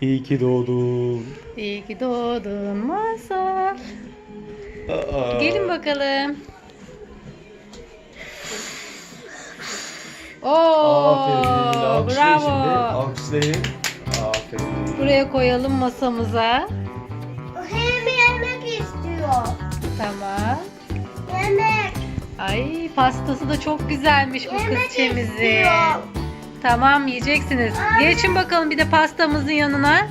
İyi ki doğdun. İyi ki doğdun Masal. Aa. Gelin bakalım. Oo, Aferin. Alkışlayın bravo. şimdi. Alkışlayın. Aferin. Buraya koyalım masamıza. Hem yemek istiyor. Tamam. Yemek. Ay pastası da çok güzelmiş bu Yemek kız çemizi. istiyor. Tamam yiyeceksiniz. Geçin bakalım bir de pastamızın yanına.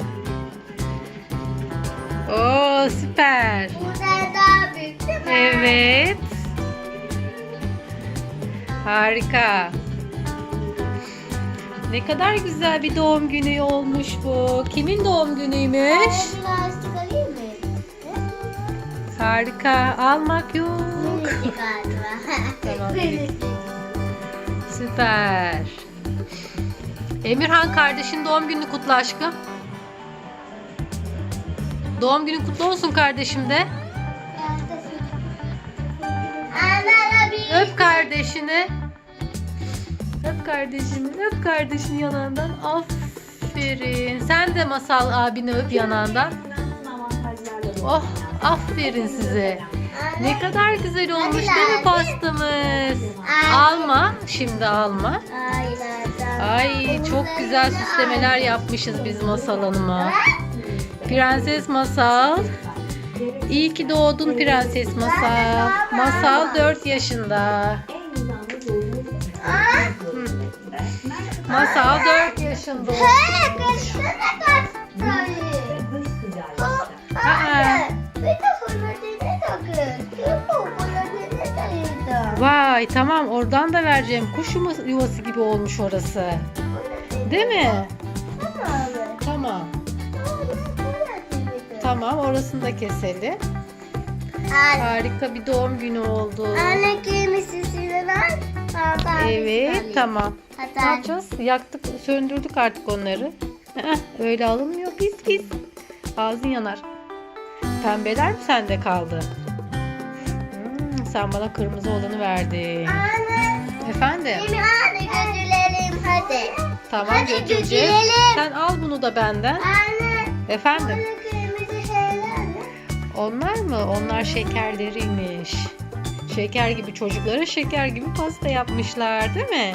Oo süper. Burada daha büyük değil mi? Evet. Harika. Ne kadar güzel bir doğum günü olmuş bu. Kimin doğum günüymüş? Harika. Almak yok. Tamam. Süper. Emirhan kardeşin doğum gününü kutla aşkım. Doğum günün kutlu olsun kardeşim de. Öp kardeşini. Öp kardeşini. Öp kardeşini yanağından. Aferin. Sen de masal abini öp yanağından. Oh aferin size. Ne kadar güzel olmuş değil mi pastamız? Alma. Şimdi alma. Ay çok güzel süslemeler yapmışız biz Masal Hanım'a. Prenses Masal. İyi ki doğdun Prenses Masal. Masal 4 yaşında. Masal 4 yaşında. Hey, Vay tamam oradan da vereceğim. Kuş yuvası- gibi olmuş orası. Değil mi? Tamam. Tamam orasını da keselim. Anne, Harika bir doğum günü oldu. anne kimisi sizler? Evet tamam. Ne Hatta yapacağız? Yaktık, söndürdük artık onları. Öyle alınmıyor pis pis. Ağzın yanar. Pembeler mi sende kaldı? Sen bana kırmızı olanı verdin. Anne, Efendim? kimi anne götürelim hadi. Tamam Hadi götüreceğiz. götürelim. Sen al bunu da benden. Anne, Efendim? anne kırmızı şeyler ne? Onlar mı? Onlar şekerleriymiş. Şeker gibi çocuklara şeker gibi pasta yapmışlar değil mi?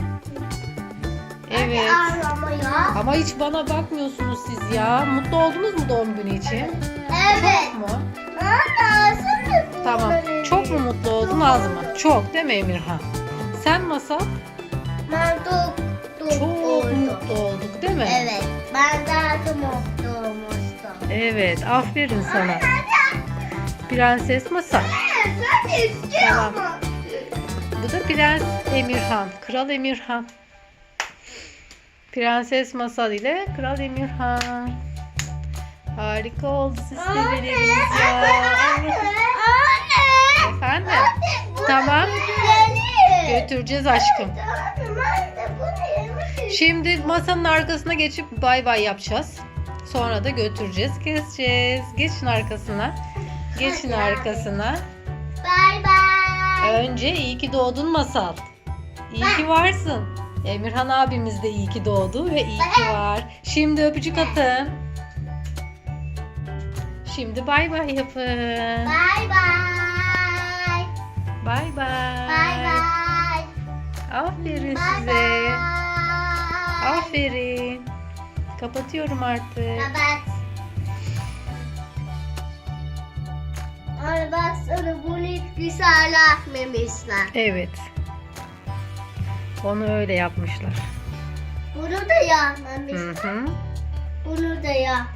Evet. Ama hiç bana bakmıyorsunuz siz ya. Mutlu oldunuz mu doğum günü için? Evet. Çok mu? Anne. Tamam. Çok mu mutlu oldun az mı? Çok değil mi Emirhan? Sen Masal? Ben çok çok Çok mutlu olduk değil mi? Evet. Ben daha çok mutlu olmuştum. Evet. Aferin sana. Prenses Masal. İstiyorum. Tamam. Bu da Prens Emirhan. Kral Emirhan. Prenses Masal ile Kral Emirhan. Harika oldu süslemeleriniz ya. Efendim? Anne, Tamam. götürelim. Götüreceğiz aşkım. Şimdi masanın arkasına geçip bay bay yapacağız. Sonra da götüreceğiz, keseceğiz. Geçin arkasına. Geçin arkasına. Bye bye. Önce iyi ki doğdun masal. İyi ki varsın. Emirhan abimiz de iyi ki doğdu ve iyi ki var. Şimdi öpücük atın. Şimdi bay bay yapın. Bye bye. Aferin Bye size. Aferin. Kapatıyorum artık. Kapat. Anne baksana bunu hiç güzel yapmamışlar. Evet. Onu öyle yapmışlar. Bunu da yapmamışlar. Hı hı. Bunu da yapmamışlar.